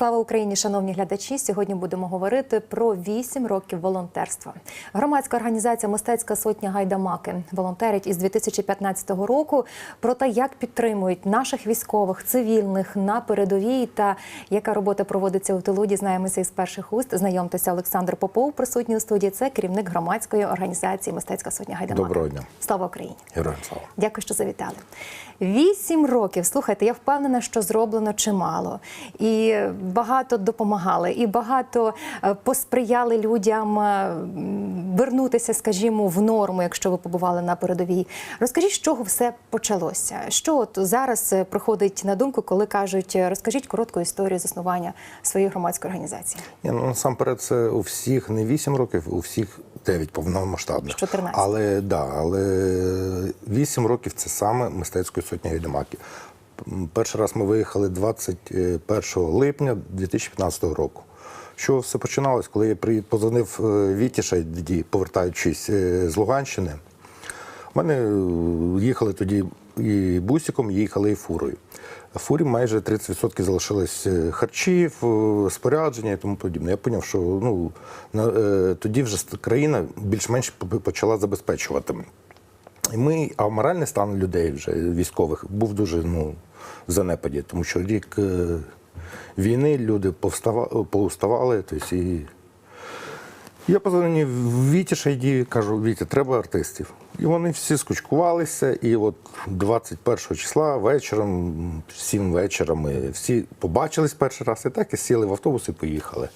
Слава Україні, шановні глядачі! Сьогодні будемо говорити про 8 років волонтерства. Громадська організація Мистецька сотня Гайдамаки волонтерить із 2015 року про те, як підтримують наших військових, цивільних на передовій та яка робота проводиться у тилу. Дізнаємося із перших уст. Знайомтеся Олександр Попов, присутній у студії. Це керівник громадської організації Мистецька сотня Гайдамаки. Доброго дня. Слава Україні! Героям слава. Дякую, що завітали. Вісім років. Слухайте, я впевнена, що зроблено чимало, і багато допомагали, і багато е, посприяли людям е, вернутися, скажімо, в норму, якщо ви побували на передовій. Розкажіть, з чого все почалося? Що от зараз е, приходить на думку, коли кажуть, розкажіть коротку історію заснування своєї громадської організації? Ні, ну насамперед це у всіх не 8 років, у всіх 9 повномасштабних. 14. Але да, але 8 років це саме мистецької сотні Гайдамаки. М, Перший раз ми виїхали 21 липня 2015 року. Що все починалось, коли я позвонив е, Віті Шайді, повертаючись е, з Луганщини. У мене е, їхали тоді і бусиком, їхали і фурою. Фурі майже 30% залишилось е, харчів, е, спорядження і тому подібне. Я зрозумів, що ну, е, тоді вже країна більш-менш почала забезпечувати. І ми, а моральний стан людей вже військових був дуже ну, в занепаді, тому що рік війни люди повстава, повставали. Тобто, і я позвонив Віті Шайді, кажу, Вітя, треба артистів. І вони всі скучкувалися, і от 21 числа вечором, в 7 вечора ми всі побачились перший раз, і так і сіли в автобус і поїхали.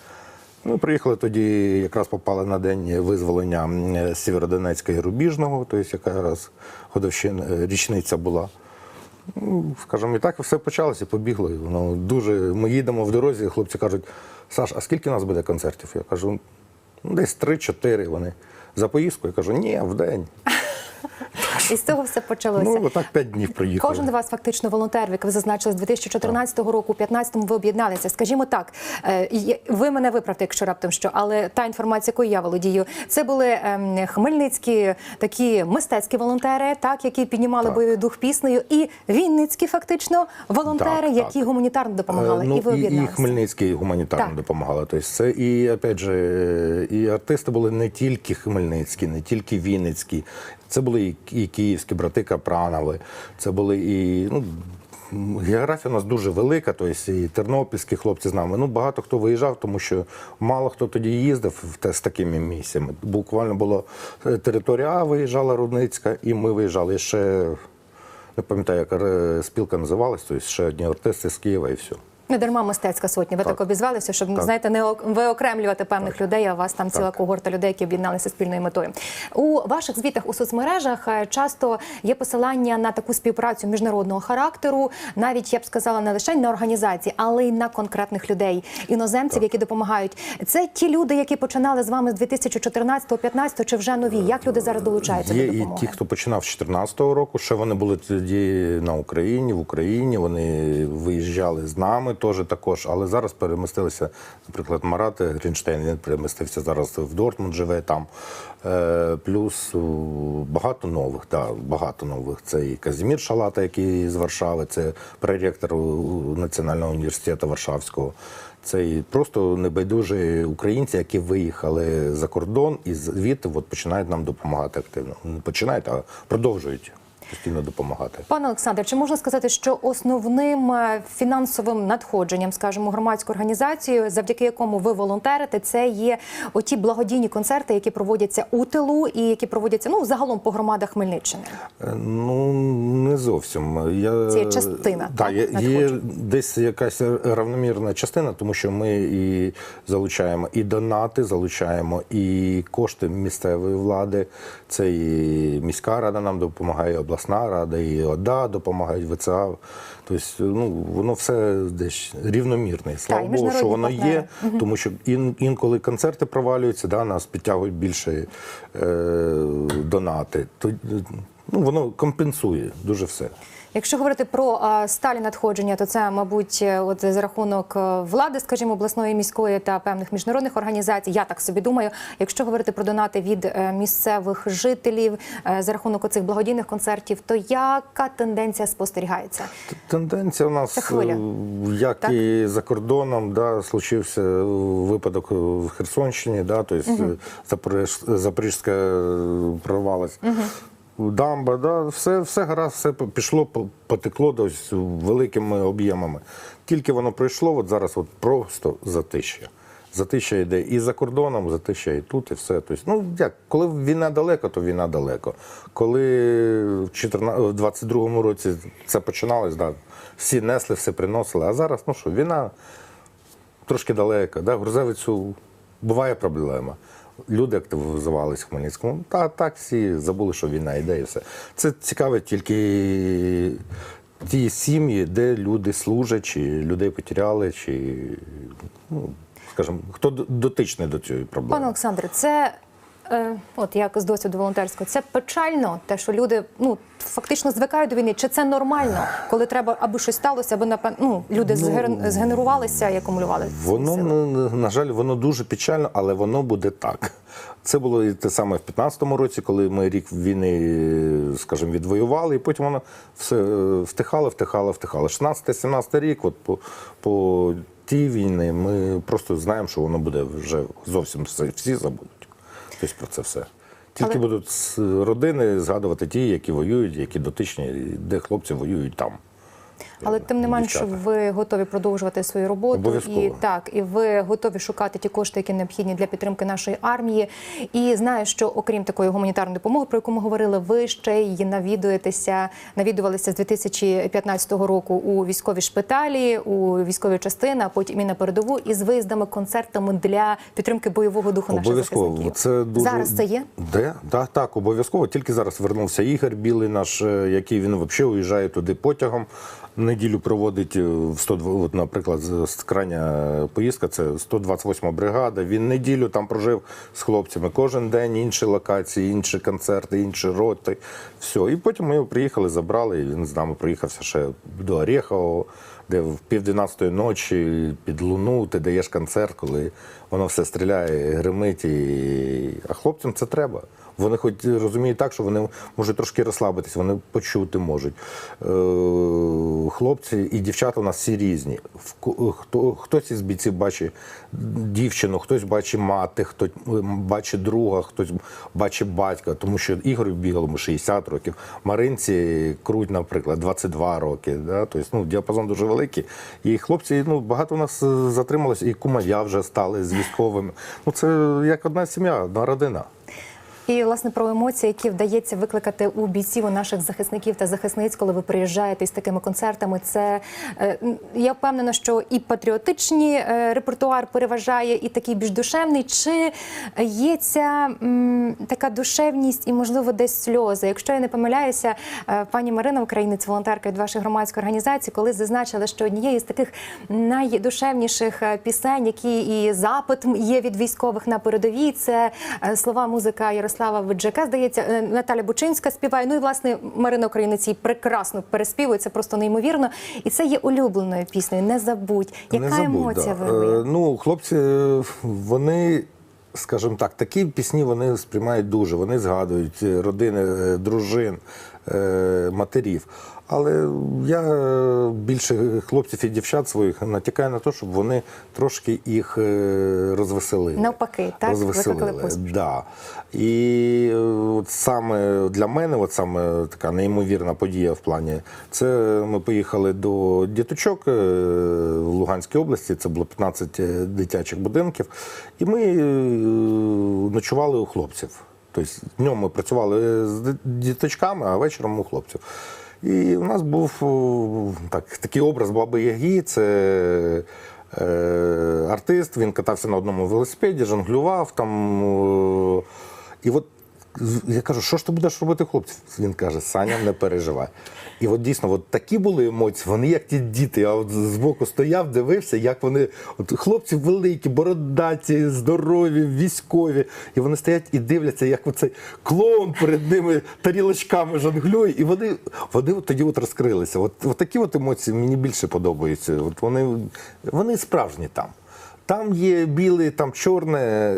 Ми приїхали тоді, якраз попали на день визволення Сєвєродонецька і Рубіжного, тобто якраз годовщина, е, річниця була. Ну, скажімо, і так все почалося, побігло. Воно дуже. Ми їдемо в дорозі, хлопці кажуть, Саш, а скільки у нас буде концертів? Я кажу, ну, десь 3-4 вони. За поїздку я кажу, ні, в день. І з цього все почалося. Ну, отак 5 днів приїхали. Кожен з вас фактично волонтер, як ви зазначили, з 2014 року, у 2015-му ви об'єдналися. Скажімо так, е, ви мене виправте, якщо раптом що, але та інформація, якою я володію, це були ем, хмельницькі такі мистецькі волонтери, так які піднімали Так. бойовий дух піснею, і вінницькі фактично волонтери, Так, які так. гуманітарно допомагали. Е, ну, і ви і, і об'єдналися. Хмельницький гуманітарно Так. допомагали. Тобто це і опять же, е, і артисти були не тільки хмельницькі, не тільки вінницькі. Це були і, і київські брати Капранови, це були і ну. Географія у нас дуже велика, тобто і тернопільські хлопці з нами. Ну багато хто виїжджав, тому що мало хто тоді їздив з такими місцями. Буквально було е, територія А виїжджала Рудницька, і ми виїжджали ще не пам'ятаю, як е, спілка називалась, тобто ще одні артисти з Києва і все. Не дарма мистецька сотня. Ви так, Так. обізвалися, щоб Так. знаєте, не ок- виокремлювати певних людей. А у вас там ціла когорта людей, які об'єдналися спільною метою. У ваших звітах у соцмережах е, часто є посилання на таку співпрацю міжнародного характеру, навіть я б сказала, не лише на організації, але й на конкретних людей, іноземців, які допомагають. Це ті люди, які починали з вами з 2014-2015, чи вже нові? Як люди зараз долучаються Є до і ті, хто починав з 2014 року, ще вони були тоді на Україні, в Україні. Вони виїжджали з нами теж також, але зараз перемістилися, наприклад, Марат Грінштейн, він перемістився зараз в Дортмунд, живе там. Е, Плюс багато нових, да, багато нових. Це і Казімір Шалата, який з Варшави, це проректор Національного університету Варшавського. Це і просто небайдужі українці, які виїхали за кордон і звідти от починають нам допомагати активно. Не починають, а продовжують постійно допомагати. Пане Олександре, чи можна сказати, що основним е, фінансовим надходженням, скажімо, громадської організації, завдяки якому ви волонтерите, це є оті благодійні концерти, які проводяться у тилу і які проводяться ну загалом по громадах Хмельниччини? Е, Ну не зовсім. Я, Це є частина, Да, так, є, є десь якась равномірна частина, тому що ми і залучаємо і донати, залучаємо і кошти місцевої влади. Це і міська рада нам допомагає, обласна рада, і ОДА допомагають ВЦА. Тобто, ну воно все десь рівномірне. Слава Богу, що воно партнери. є, тому що ін, інколи концерти провалюються, да, нас підтягують більше е, донати. То, ну, воно компенсує дуже все. Якщо говорити про сталі надходження, то це, мабуть, е, от за рахунок е, влади, скажімо, обласної міської та певних міжнародних організацій. Я так собі думаю. Якщо говорити про донати від е, місцевих жителів за рахунок оцих благодійних концертів, то яка тенденція спостерігається? Тенденція у нас, як Так? і за кордоном, да, случився випадок в Херсонщині, да, тобто угу. Запорізька е, прорвалась. Дамба, да, все, все гаразд, все пішло, потекло дось великими об'ємами. Тільки воно пройшло, от зараз от просто затища. Затища йде і за кордоном, затища і тут, і все. Тобто, ну як, коли війна далеко, то війна далеко. Коли в 14 22-му році це починалось, да, всі несли, все приносили. А зараз, ну що, війна трошки далеко. Да? Грузевицю буває проблема. Люди активізувалися в Хмельницькому. Та так всі забули, що війна йде і все. Це цікавить тільки ті сім'ї, де люди служать, чи людей потеряли, чи ну, скажімо, хто дотичний до цієї проблеми. Пане Олександре, це е, от як з досвіду волонтерського, це печально, те, що люди ну фактично звикають до війни. Чи це нормально, коли треба, аби щось сталося, аби напевно ну, люди згер- згенерувалися і акумулювали Воно ну, на жаль, воно дуже печально, але воно буде так. Це було і те саме в 15-му році, коли ми рік війни, скажімо, відвоювали, і потім воно все е, втихало, втихало, втихало. 16-17 рік, от по, по тій війни, ми просто знаємо, що воно буде вже зовсім все, всі забудуть. Тобто про це все. Тільки Але- будуть родини згадувати ті, які воюють, які дотичні, де хлопці воюють там. Але тим не менше, ви готові продовжувати свою роботу Обов'язково. і так, і ви готові шукати ті кошти, які необхідні для підтримки нашої армії. І знаю, що окрім такої гуманітарної допомоги, про яку ми говорили, ви ще й навідуєтеся, навідувалися з 2015 року у військові шпиталі, у військові частини, а потім і на передову, із виїздами, концертами для підтримки бойового духу наших захисників. Це дуже зараз це є. Де? Так, так, обов'язково. Тільки зараз вернувся Ігор Білий, наш, е, який він взагалі уїжджає туди потягом. Неділю проводить е, в 102, от, наприклад, з крайня поїздка, це 128 бригада. Він неділю там прожив з хлопцями. Кожен день інші локації, інші концерти, інші роти. Все. І потім ми його приїхали, забрали. Він з нами проїхався ще до Орєхового, де в пів ночі під луну ти даєш концерт, коли воно все стріляє, гримить. І... А хлопцям це треба. Вони хоч розуміють так, що вони можуть трошки розслабитись, вони почути можуть. Хлопці і дівчата у нас всі різні. Хто, хтось із бійців бачить дівчину, хтось бачить мати, хтось бачить друга, хтось бачить батька, тому що Ігорю Бігалому 60 років, Маринці Круть, наприклад, 22 роки. Да? Тобто, ну, діапазон дуже великий. І хлопці, ну, багато у нас е, затрималося, і кумая вже стали з військовими. Ну, це як одна сім'я, одна родина. І власне про емоції, які вдається викликати у бійців, у наших захисників та захисниць, коли ви приїжджаєте з такими концертами. Це е, я впевнена, що і патріотичний е, репертуар переважає, і такий більш душевний. Чи є ця така душевність і, можливо, десь сльози? Якщо я не помиляюся, е, пані Марина, українець, волонтерка від вашої громадської організації, коли зазначила, що однією з таких найдушевніших пісень, які і запит є від військових на передовій, це слова музика Ярослава Виджака. Здається, е, Наталя Бучинська співає. Ну і власне Марина Українець її прекрасно переспівує. Це просто неймовірно. І це є улюбленою піснею. Не забудь. Яка Не забудь, емоція да. вирує? Е, Ну, хлопці, вони, скажімо так, такі пісні вони сприймають дуже. Вони згадують е, родини, дружин, матерів. Але я е, більше хлопців і дівчат своїх натякаю на те, щоб вони трошки їх е, розвеселили. Навпаки, так? розвеселили. Да. І е, от саме для мене, от саме така неймовірна подія в плані, це ми поїхали до діточок в Луганській області. Це було 15 дитячих будинків, і ми ночували у хлопців. Тобто днем ми працювали з діточками, а вечором у хлопців. І у нас був так, такий образ Баби Ягі. Це е, артист, він катався на одному велосипеді, жонглював там. е, і от я кажу, що ж ти будеш робити, хлопці? Він каже, Саня, не переживай. І от дійсно, от такі були емоції, вони як ті діти. Я от збоку стояв, дивився, як вони. От хлопці великі, бородаті, здорові, військові. І вони стоять і дивляться, як оцей клоун перед ними тарілочками жонглює. І вони, вони от тоді от розкрилися. От, от такі от емоції мені більше подобаються. От вони, вони справжні там. Там є біле, там чорне,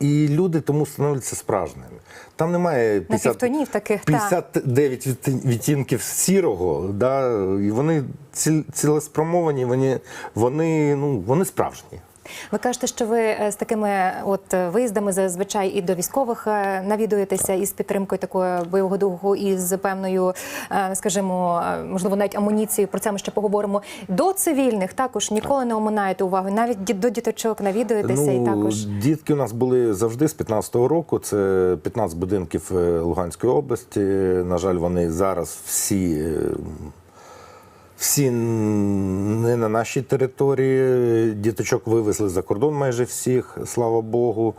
і люди тому становляться справжніми. Там немає 50, півтонів таких, так. 59 та. відтінків сірого, да, і вони ці- цілеспромовані, вони, вони, ну, вони справжні. Ви кажете, що ви е, з такими от е, виїздами зазвичай і до військових е, навідуєтеся із підтримкою такого бойового духу, і з певною, е, скажімо, е, можливо, навіть амуніцією. Про це ми ще поговоримо. До цивільних також ніколи не оминаєте увагу. Навіть до діточок навідуєтеся і також. Дітки у нас були завжди з 15-го року. Це 15 будинків е, Луганської області. На жаль, вони зараз всі. Всі не на нашій території. Діточок вивезли за кордон майже всіх, слава Богу.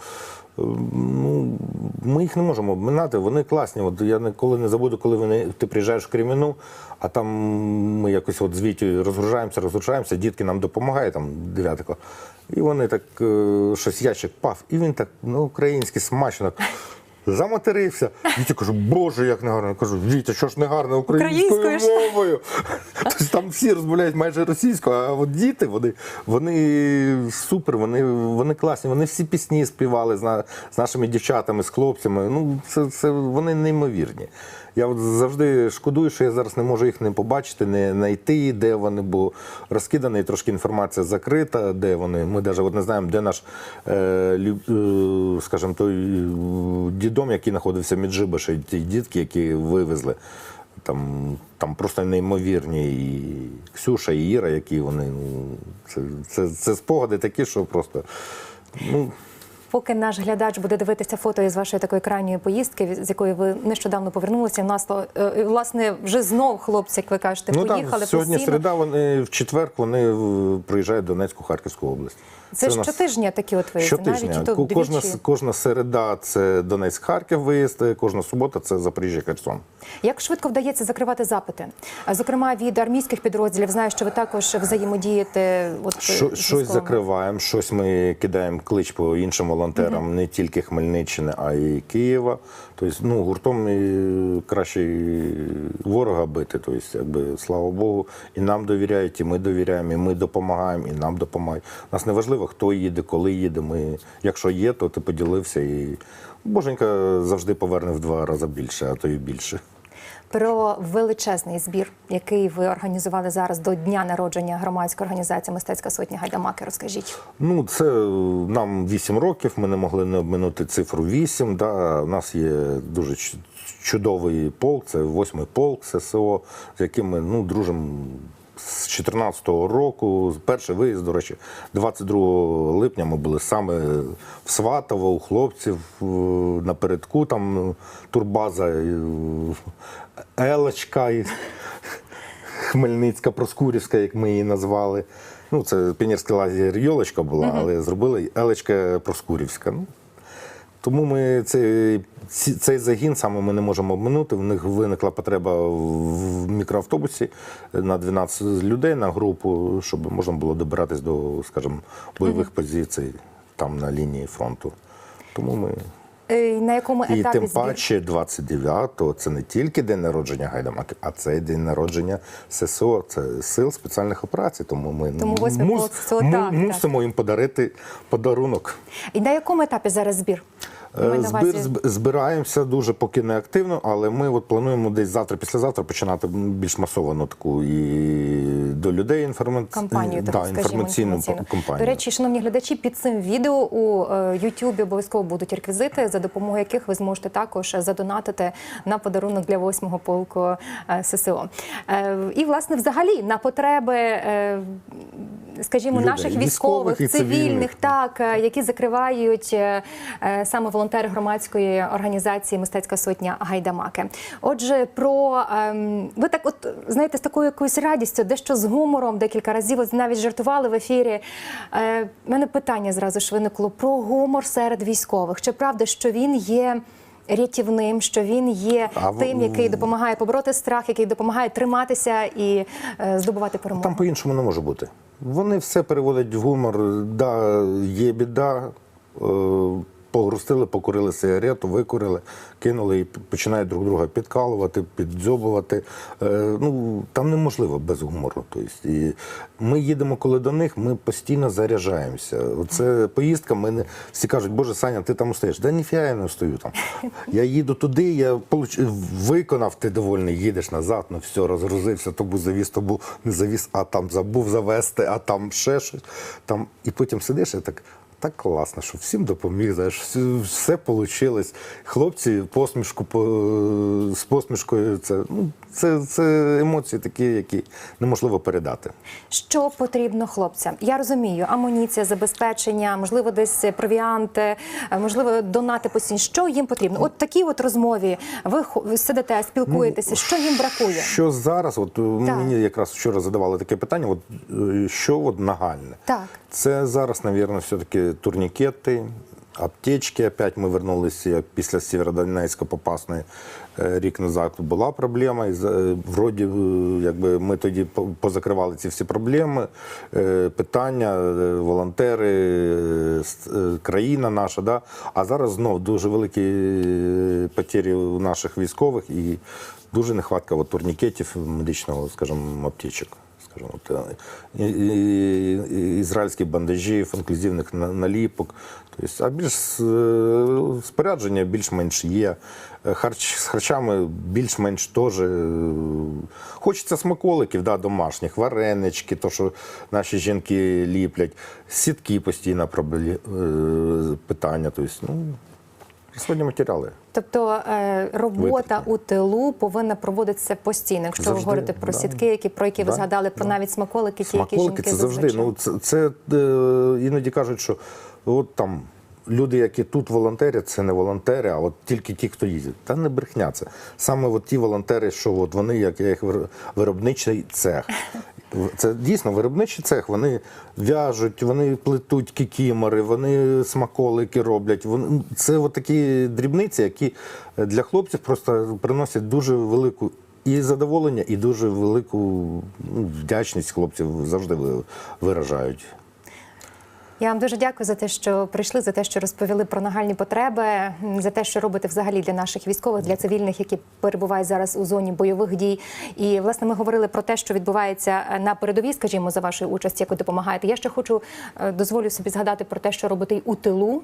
Ну, ми їх не можемо обминати, вони класні. От я ніколи не забуду, коли вони, ти приїжджаєш в Креміну, а там ми якось от з розгружаємося, розгружаємося, дітки нам допомагають, там дев'ятико. І вони так е, щось ящик пав, і він так, ну, український, смачно. Заматерився. Вітя кажу, боже, як не гарно. Я кажу, Вітя, що ж не гарно українською Українською мовою. Тобто там всі розмовляють майже російською, а от діти, вони, вони супер, вони, вони класні, вони всі пісні співали з, на- з нашими дівчатами, з хлопцями. Ну, це, це вони неймовірні. Я от завжди шкодую, що я зараз не можу їх не побачити, не знайти, де вони, бо розкиданий трошки інформація закрита, де вони. Ми навіть от не знаємо, де наш, е, е, скажімо, той е, дідом, який знаходився в Меджибаші, ті дітки, які вивезли. Там, там просто неймовірні і Ксюша, і Іра, які вони. Ну, це, це, це спогади такі, що просто. Ну, Поки наш глядач буде дивитися фото із вашої такої крайньої поїздки, з якої ви нещодавно повернулися. Нас е, власне вже знов хлопці, як ви кажете, ну поїхали так, сьогодні постійно. середа, вони в четвер вони приїжджають в Донецьку, Харківську область. Це, ж щотижня такі от виїзди, Щотижня. навіть то кожна, кожна середа це Донецьк, Харків виїзд, кожна субота це Запоріжжя, Херсон. Як швидко вдається закривати запити? Зокрема, від армійських підрозділів знаю, що ви також взаємодієте. От з щось закриваємо, щось ми кидаємо клич по іншим волонтерам, не тільки Хмельниччини, а й Києва. Тобто, ну, гуртом і краще і ворога бити. Тобто, якби, слава Богу, і нам довіряють, і ми довіряємо, і ми допомагаємо, і нам допомагають. Нас не важливо, хто їде, коли їде. Ми, якщо є, то ти поділився. І Боженька завжди поверне в два рази більше, а то і більше. Про величезний збір, який ви організували зараз до дня народження громадської організації Мистецька сотня Гайдамаки. Розкажіть. Ну, це е, нам 8 років. Ми не могли не обминути цифру 8. Да. У нас є дуже чудовий полк, це 8-й полк ССО, з яким ми ну, дружимо з 14-го року. Перший виїзд, до речі, 22 липня ми були саме в Сватово, у хлопців напередку, там е, турбаза, Елочка. і- Хмельницька, Проскурівська, як ми її назвали. Ну, це піонерський лагер Йолочка була, але зробили Елечка Проскурівська. Ну, тому ми цей, цей загін саме ми не можемо обминути. В них виникла потреба в мікроавтобусі на 12 людей на групу, щоб можна було добиратись до, скажімо, бойових позицій там на лінії фронту. Тому ми. Е, На якому І тим паче 29-го це не тільки день народження Гайдамаки, а це день народження ССО, це сил спеціальних операцій. Тому ми Тому мус, так, мусимо їм подарити подарунок. І на якому етапі зараз збір? Е, на Збір, увазі- зб- збираємося дуже поки не активно, але ми от плануємо десь завтра, післязавтра починати більш масовану таку і до людей інформаційну Кампанію, так да, скажімо, інформаційну інформаційну. кампанію. До речі, шановні глядачі, під цим відео у е, Ютубі обов'язково будуть реквізити, за допомогою яких ви зможете також задонатити на подарунок для восьмого полку е, ССО. Е, І власне, взагалі, на потреби. е, Скажімо, Людей, наших військових військових, цивільних, цивільних. так е, які закривають е, е, саме волонтери громадської організації Мистецька сотня Гайдамаки. Отже, про ем, ви так, от знаєте, з такою якоюсь радістю, дещо з гумором декілька разів от навіть жартували в ефірі. Е, мене питання зразу ж виникло про гумор серед військових. Чи правда, що він є? рятівним, що він є А тим, який допомагає побороти страх, який допомагає триматися і е, здобувати перемогу. Там по-іншому не може бути. Вони все переводять в гумор. Да, є біда. е, Погрустили, покурили сигарету, викурили, кинули і починають друг друга підкалувати, піддзьобувати. Е, ну, там неможливо без гумору. Тобто, і ми їдемо, коли до них, ми постійно заряджаємося. Оце поїздка, ми не всі кажуть, Боже, Саня, ти там стоїш. Да ніфіга я не стою там. Я їду туди, я получ... виконав, ти довольний, їдеш назад, ну все, розгрузився, то був завіз, то був не завіз, а там забув завести, а там ще щось. Там... І потім сидиш і так. Так класно, що всім допоміг, знаєш, все, все вийшло. Хлопці посмішку по- з посмішкою. Це, ну, це, це емоції такі, які неможливо передати. Що потрібно хлопцям? Я розумію, амуніція, забезпечення, можливо, десь провіанти, е, можливо, донати постійно. Що їм потрібно? От такі от розмові. Ви сидите, спілкуєтеся. Що їм бракує? Що зараз, от е, мені якраз вчора задавали таке питання: от е, що от нагальне? Так. Це зараз, мабуть, все-таки турнікети, аптечки. Опять ми вернулися після Сєвєродонецька попасної е, рік назад. Була проблема. І е, вроді, е, якби ми тоді позакривали ці всі проблеми, питання, волонтери, країна наша. Да? А зараз знов дуже великі потері у наших військових і дуже нехватка от, турнікетів медичного, скажімо, аптечок. Скажімо, ізраїльські бандажі, інклюзивних наліпок. Тобто, а більш е, спорядження більш-менш є. Харч, з харчами більш-менш теж. е, Хочеться смаколиків да, домашніх, варенички, то, що наші жінки ліплять, сітки постійно е, питання. Тобто, ну, розходні матеріали. Тобто е, робота Витратні. у тилу повинна проводитися постійно. Якщо ви говорите про да. сітки, які про які ви Да, згадали, про да. навіть смаколики, ті, які жінки це завжди. зазвичай. Ну це, це е, іноді кажуть, що от там люди, які тут волонтерять, це не волонтери, а от тільки ті, хто їздять. Та не брехня це. Саме от ті волонтери, що от вони, як я їх виробничий цех. Це дійсно виробничий цех. Вони в'яжуть, вони плетуть кікімори, вони смаколики роблять. Вони це от такі дрібниці, які для хлопців просто приносять дуже велику і задоволення, і дуже велику ну, вдячність хлопців завжди виражають. Я вам дуже дякую за те, що прийшли, за те, що розповіли про нагальні потреби, за те, що робите взагалі для наших військових, для цивільних, які перебувають зараз у зоні бойових дій. І власне ми говорили про те, що відбувається е, на передовій, скажімо, за вашою участі, як ви допомагаєте. Я ще хочу е, дозволю собі згадати про те, що робите й у тилу.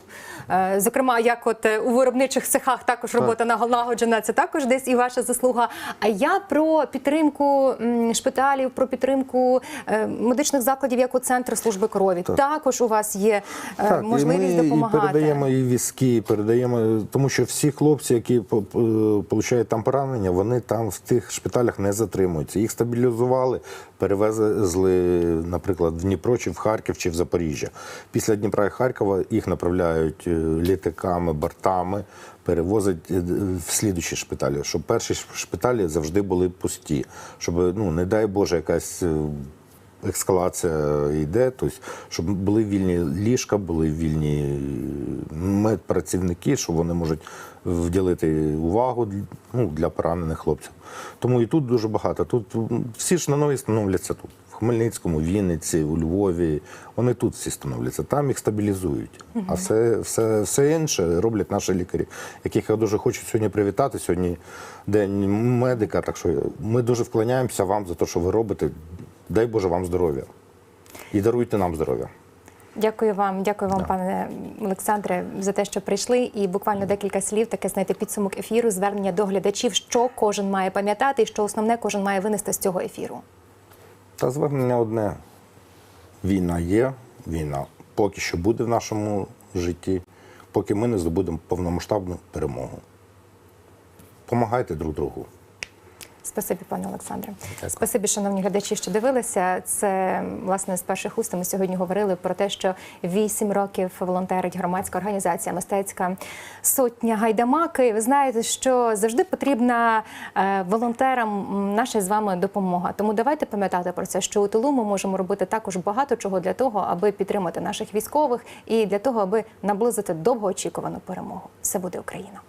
Е, Зокрема, як от у виробничих цехах також робота налагоджена, це також десь і ваша заслуга. А я про підтримку шпиталів, про підтримку медичних закладів, як у центр служби крові. Також у вас є е, Так, можливість і ми допомагати. і передаємо і візки, і передаємо, тому що всі хлопці, які по- там поранення, вони там в тих шпиталях не затримуються. Їх стабілізували, перевезли, наприклад, в Дніпро, чи в Харків, чи в Запоріжжя. Після Дніпра і Харкова їх направляють е, літаками, бортами. Перевозять е, в слідучі шпиталі, щоб перші шпиталі завжди були пусті, щоб ну не дай Боже, якась ескалація йде, тобто, щоб були вільні ліжка, були вільні медпрацівники, що вони можуть вділити увагу ну, для поранених хлопців. Тому і тут дуже багато. Тут всі ж на нові становляться тут. В Хмельницькому, Вінниці, у Львові. Вони тут всі становляться, там їх стабілізують. А все, все, все інше роблять наші лікарі, яких я дуже хочу сьогодні привітати. Сьогодні день медика. Так що ми дуже вклоняємося вам за те, що ви робите. Дай Боже вам здоров'я. І даруйте нам здоров'я. Дякую вам, дякую вам, пане Олександре, за те, що прийшли. І буквально декілька слів, таке знаєте, підсумок ефіру, звернення до глядачів, що кожен має пам'ятати, і що основне кожен має винести з цього ефіру. Та звернення одне. Війна є, війна поки що буде в нашому житті, поки ми не здобудемо повномасштабну перемогу. Помагайте друг другу. Спасибі, пане Олександре. Спасибі, шановні глядачі, що дивилися. Це власне з перших уст ми сьогодні говорили про те, що вісім років волонтерить громадська організація Мистецька сотня гайдамаки. Ви знаєте, що завжди потрібна е, волонтерам наша з вами допомога. Тому давайте пам'ятати про це, що у тилу ми можемо робити також багато чого для того, аби підтримати наших військових і для того, аби наблизити довгоочікувану перемогу. Все буде Україна.